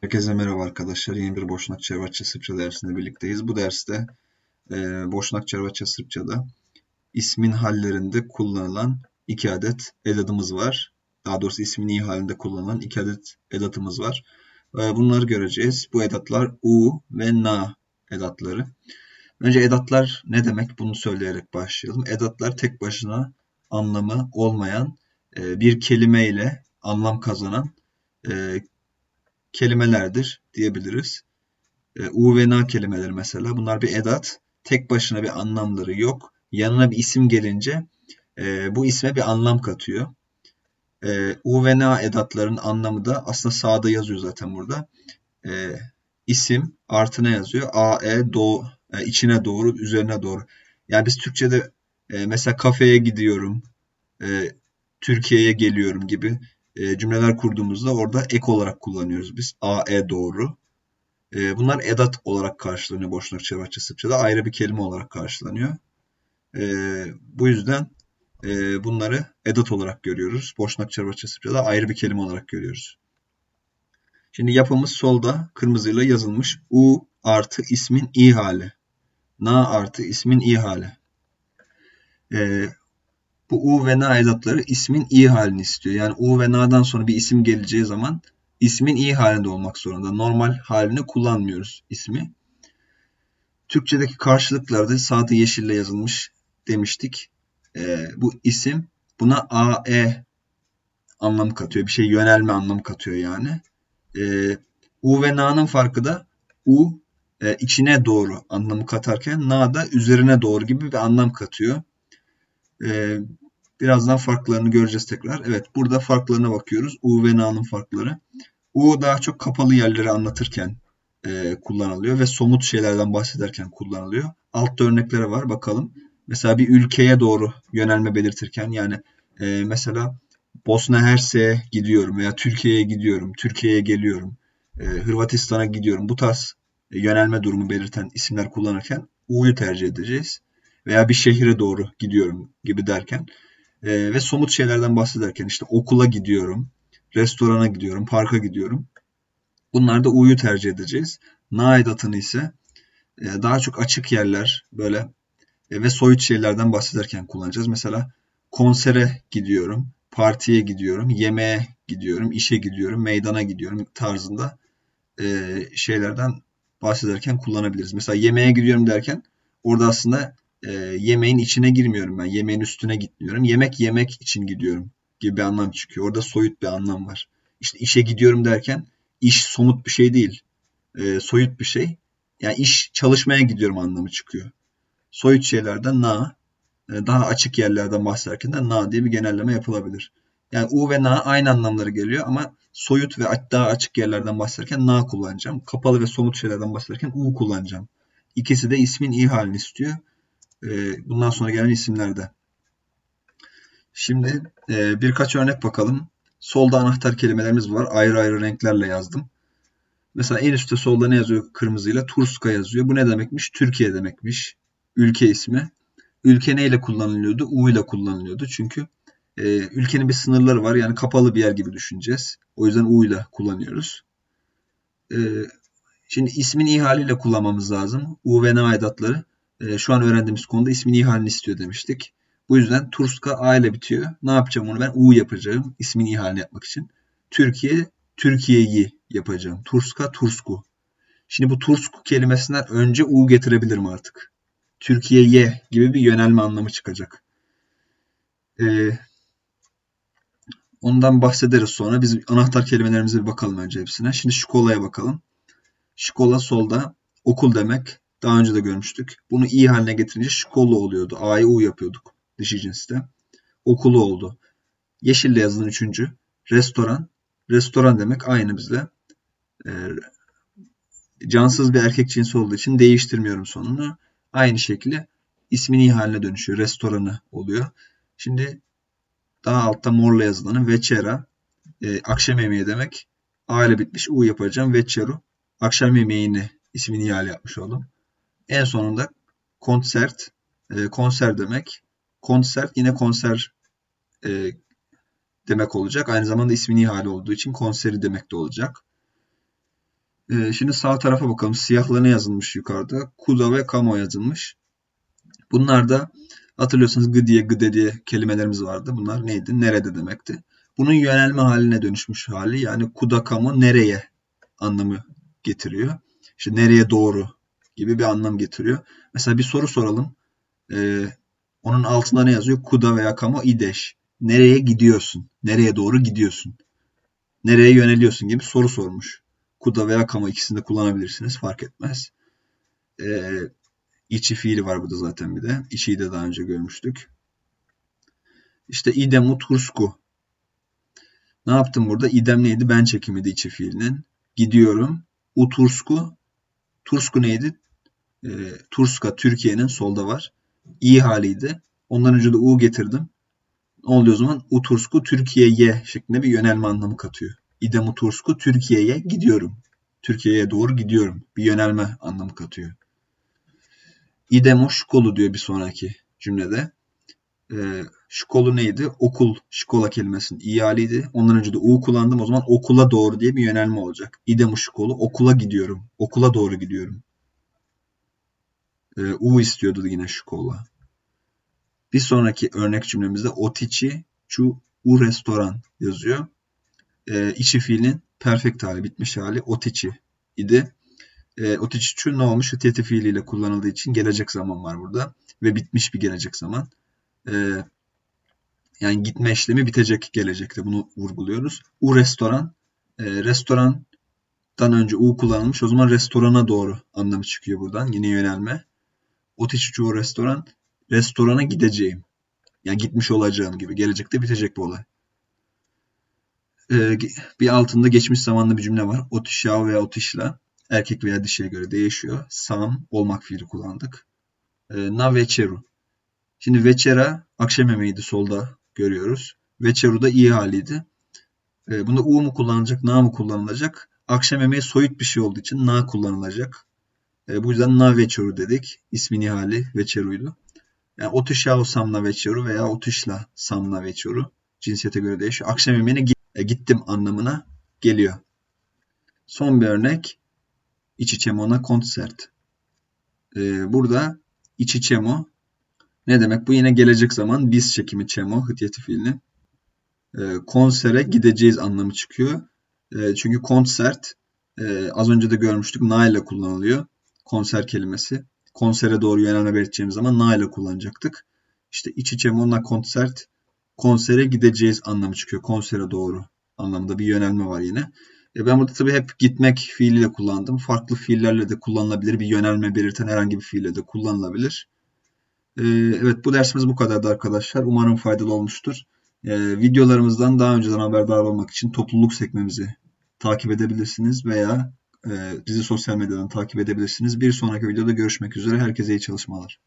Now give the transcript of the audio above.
Herkese merhaba arkadaşlar. Yeni bir Boşnak Çervatça Sırpça dersinde birlikteyiz. Bu derste e, Boşnak Çervatça Sırpçada ismin hallerinde kullanılan iki adet edatımız var. Daha doğrusu ismin iyi halinde kullanılan iki adet edatımız var. E, bunları göreceğiz. Bu edatlar u ve na edatları. Önce edatlar ne demek bunu söyleyerek başlayalım. Edatlar tek başına anlamı olmayan e, bir kelimeyle anlam kazanan e, kelimelerdir diyebiliriz. E, u ve na kelimeleri mesela bunlar bir edat. Tek başına bir anlamları yok. Yanına bir isim gelince e, bu isme bir anlam katıyor. E, u ve na edatların anlamı da aslında sağda yazıyor zaten burada. E, isim artı ne yazıyor? A, E, do, e, içine doğru, üzerine doğru. Yani biz Türkçe'de e, mesela kafeye gidiyorum, e, Türkiye'ye geliyorum gibi e, cümleler kurduğumuzda orada ek olarak kullanıyoruz biz. A, E doğru. E, bunlar edat olarak karşılanıyor Boşnak Çevrçe Sırpçada. Ayrı bir kelime olarak karşılanıyor. E, bu yüzden e, bunları edat olarak görüyoruz. Boşnak Çevrçe Sırpçada ayrı bir kelime olarak görüyoruz. Şimdi yapımız solda kırmızıyla yazılmış. U artı ismin i hali. Na artı ismin i hali. E, bu u ve na edatları ismin i halini istiyor. Yani u ve na'dan sonra bir isim geleceği zaman ismin i halinde olmak zorunda. Normal halini kullanmıyoruz ismi. Türkçedeki karşılıklarda sağda yeşille yazılmış demiştik. Ee, bu isim buna a, e anlamı katıyor. Bir şey yönelme anlamı katıyor yani. Ee, u ve na'nın farkı da u e, içine doğru anlamı katarken na da üzerine doğru gibi bir anlam katıyor. Ee, birazdan farklarını göreceğiz tekrar. Evet burada farklarına bakıyoruz. U ve Na'nın farkları. U daha çok kapalı yerleri anlatırken e, kullanılıyor ve somut şeylerden bahsederken kullanılıyor. Altta örneklere var bakalım. Mesela bir ülkeye doğru yönelme belirtirken yani e, mesela Bosna Hersek'e gidiyorum veya Türkiye'ye gidiyorum, Türkiye'ye geliyorum, e, Hırvatistan'a gidiyorum. Bu tarz e, yönelme durumu belirten isimler kullanırken U'yu tercih edeceğiz veya bir şehire doğru gidiyorum gibi derken e, ve somut şeylerden bahsederken işte okula gidiyorum, restorana gidiyorum, parka gidiyorum. Bunlarda U'yu tercih edeceğiz. Na edatını ise e, daha çok açık yerler böyle e, ve soyut şeylerden bahsederken kullanacağız. Mesela konsere gidiyorum, partiye gidiyorum, yemeğe gidiyorum, işe gidiyorum, meydana gidiyorum tarzında e, şeylerden bahsederken kullanabiliriz. Mesela yemeğe gidiyorum derken orada aslında e, yemeğin içine girmiyorum ben. Yemeğin üstüne gitmiyorum. Yemek yemek için gidiyorum gibi bir anlam çıkıyor. Orada soyut bir anlam var. İşte işe gidiyorum derken iş somut bir şey değil. E, soyut bir şey. Yani iş çalışmaya gidiyorum anlamı çıkıyor. Soyut şeylerden na, e, daha açık yerlerden bahsederken de na diye bir genelleme yapılabilir. Yani u ve na aynı anlamları geliyor ama soyut ve daha açık yerlerden bahsederken na kullanacağım. Kapalı ve somut şeylerden bahsederken u kullanacağım. İkisi de ismin i halini istiyor. E, bundan sonra gelen isimlerde. Şimdi e, birkaç örnek bakalım. Solda anahtar kelimelerimiz var. Ayrı ayrı renklerle yazdım. Mesela en üstte solda ne yazıyor kırmızıyla? Turska yazıyor. Bu ne demekmiş? Türkiye demekmiş. Ülke ismi. Ülke neyle kullanılıyordu? U ile kullanılıyordu. Çünkü e, ülkenin bir sınırları var. Yani kapalı bir yer gibi düşüneceğiz. O yüzden U ile kullanıyoruz. E, şimdi ismin ihaliyle kullanmamız lazım. U ve N edatları e, şu an öğrendiğimiz konuda ismini ihalini istiyor demiştik. Bu yüzden Turska A ile bitiyor. Ne yapacağım onu ben U yapacağım ismini ihalini yapmak için. Türkiye Türkiye'yi yapacağım. Turska Tursku. Şimdi bu Tursku kelimesinden önce U getirebilirim artık. Türkiye'ye gibi bir yönelme anlamı çıkacak. Ee, ondan bahsederiz sonra. Biz anahtar kelimelerimize bir bakalım önce hepsine. Şimdi şkolaya bakalım. Şkola solda okul demek. Daha önce de görmüştük. Bunu i haline getirince şkolu oluyordu. A'yı u yapıyorduk dişi cinste. Okulu oldu. Yeşille yazılan üçüncü. Restoran. Restoran demek aynı bizle. E, cansız bir erkek cinsi olduğu için değiştirmiyorum sonunu. Aynı şekilde ismin i haline dönüşüyor. Restoranı oluyor. Şimdi daha altta morla yazılanı večera. E, akşam yemeği demek. A ile bitmiş. U yapacağım. Večeru. Akşam yemeğini ismini ihale yapmış oldum. En sonunda konsert, e, konser demek. Konsert yine konser e, demek olacak. Aynı zamanda ismini ihale olduğu için konseri demek de olacak. Ee, şimdi sağ tarafa bakalım. Siyahla ne yazılmış yukarıda? Kuda ve Kamo yazılmış. Bunlar da hatırlıyorsanız gıdiye, gıde diye kelimelerimiz vardı. Bunlar neydi? Nerede demekti. Bunun yönelme haline dönüşmüş hali. Yani kuda, Kamo nereye anlamı getiriyor. İşte nereye doğru gibi bir anlam getiriyor. Mesela bir soru soralım. Ee, onun altında ne yazıyor? Kuda veya Kamo ideş. Nereye gidiyorsun? Nereye doğru gidiyorsun? Nereye yöneliyorsun gibi soru sormuş. Kuda veya Kamo ikisini de kullanabilirsiniz. Fark etmez. Ee, içi fiili var burada zaten bir de. İçiyi de daha önce görmüştük. İşte idem utursku. Ne yaptım burada? İdem neydi? Ben çekimiydi içi fiilinin. Gidiyorum. Utursku. Tursku neydi? E, Turska Türkiye'nin solda var. İyi haliydi. Ondan önce de U getirdim. Ne oluyor o zaman? Utursku Türkiye'ye şeklinde bir yönelme anlamı katıyor. İdem Utursku Türkiye'ye gidiyorum. Türkiye'ye doğru gidiyorum. Bir yönelme anlamı katıyor. İdem o şkolu diyor bir sonraki cümlede. Ee, şkolu neydi? Okul, şkola kelimesinin iyi haliydi. Ondan önce de U kullandım. O zaman okula doğru diye bir yönelme olacak. İdem o şkolu, okula gidiyorum. Okula doğru gidiyorum. Ee, U istiyordu yine şkola. Bir sonraki örnek cümlemizde otici chu u restoran yazıyor. Ee, içi fiilin perfect hali, bitmiş hali otici idi. Ee, otici chu ne olmuş? Hıtiyeti fiiliyle kullanıldığı için gelecek zaman var burada. Ve bitmiş bir gelecek zaman. Ee, yani gitme işlemi bitecek gelecekte. Bunu vurguluyoruz. U restoran. E, restorandan önce U kullanılmış. O zaman restorana doğru anlamı çıkıyor buradan. Yine yönelme. Otici chu restoran restorana gideceğim. Yani gitmiş olacağım gibi. Gelecekte bitecek bu olay. Ee, bir altında geçmiş zamanlı bir cümle var. Otişa veya otişla erkek veya dişiye göre değişiyor. Sam olmak fiili kullandık. Ee, na večeru. Şimdi večera akşam yemeğiydi solda görüyoruz. Večeru da iyi haliydi. Ee, bunda u mu kullanılacak, na mı kullanılacak? Akşam yemeği soyut bir şey olduğu için na kullanılacak. Ee, bu yüzden na večeru dedik. İsmini hali večeru'ydu. Yani otuşa samla večeru veya otuşla samla večeru cinsiyete göre değişiyor. Akşam yemeğine gittim anlamına geliyor. Son bir örnek. İç içemona konsert. Ee, burada iç içemo ne demek? Bu yine gelecek zaman biz çekimi çemo hıtiyeti fiilinin e, konsere gideceğiz anlamı çıkıyor. E, çünkü konsert e, az önce de görmüştük na ile kullanılıyor. Konser kelimesi konsere doğru yönelme belirteceğimiz zaman na ile kullanacaktık. İşte iç içe mona konsert konsere gideceğiz anlamı çıkıyor. Konsere doğru anlamında bir yönelme var yine. E ben burada tabii hep gitmek fiiliyle kullandım. Farklı fiillerle de kullanılabilir. Bir yönelme belirten herhangi bir fiille de kullanılabilir. E, evet bu dersimiz bu kadardı arkadaşlar. Umarım faydalı olmuştur. E, videolarımızdan daha önceden haberdar olmak için topluluk sekmemizi takip edebilirsiniz veya bizi sosyal medyadan takip edebilirsiniz. Bir sonraki videoda görüşmek üzere. Herkese iyi çalışmalar.